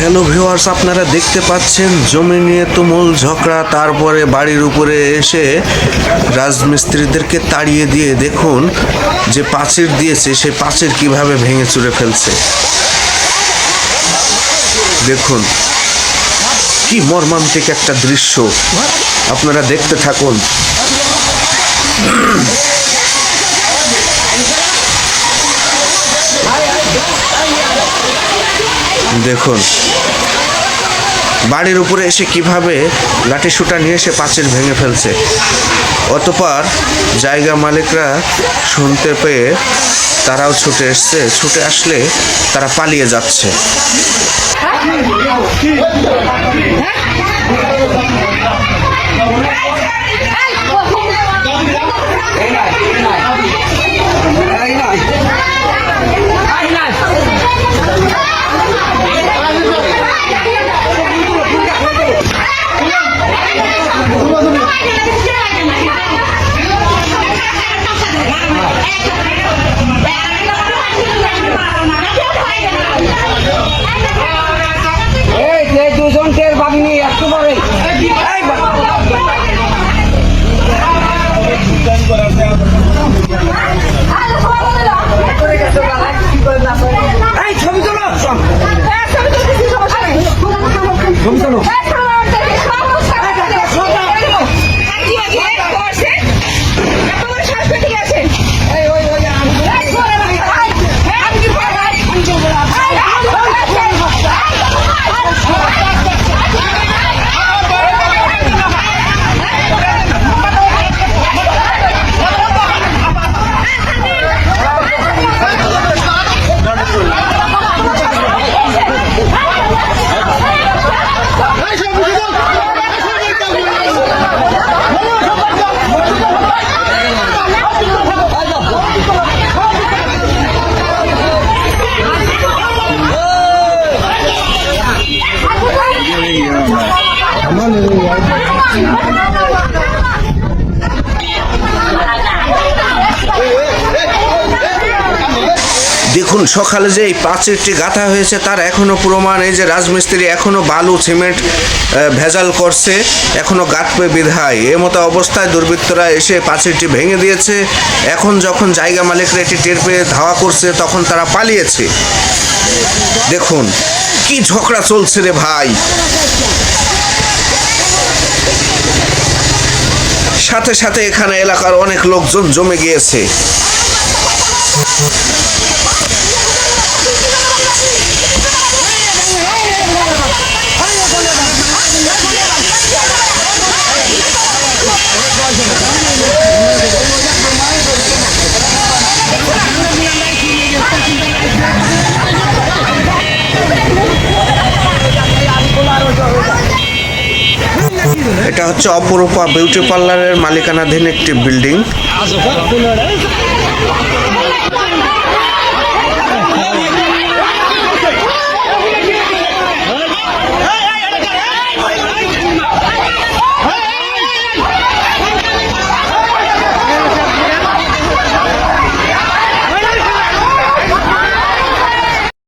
Hello viewers আপনারা দেখতে পাচ্ছেন জমি নিয়ে তুমুল ঝগড়া, তারপরে বাড়ির উপরে এসে রাজমিস্ত্রিদেরকে তাড়িয়ে দিয়ে দেখুন যে পাঁচির দিয়েছে সেই পাঁচির কীভাবে ভেঙে চুরে ফেলছে। দেখুন, কি মর্মান্তিক একটা দৃশ্য। আপনারা দেখতে থাকুন। দেখুন বাড়ির উপরে এসে কীভাবে লাঠি সুটা নিয়ে এসে পাঁচিল ভেঙে ফেলছে। অতপর জায়গা মালিকরা শুনতে পেয়ে তারাও ছুটে এসছে। ছুটে আসলে তারা পালিয়ে যাচ্ছে। এই দেখুন, সকালে যে এই পাঁচিরটি গাঁথা হয়েছে, তার এখনও প্রমাণ। এই যে রাজমিস্ত্রি এখনও বালু, সিমেন্ট ভেজাল করছে, এখনও গাঁথবে বিধায়। এ মতো অবস্থায় দুর্বৃত্তরা এসে পাঁচিরটি ভেঙে দিয়েছে। এখন যখন জায়গা মালিকরা এটি টের পেয়ে ধাওয়া করছে, তখন তারা পালিয়েছে। দেখুন, কি ঝগড়া চলছে রে ভাই। সাথে সাথে এখানে এলাকার অনেক লোকজন জমে গিয়েছে। এটা হচ্ছে অপরূপা বিউটি পার্লারের মালিকানাধীন একটি বিল্ডিং।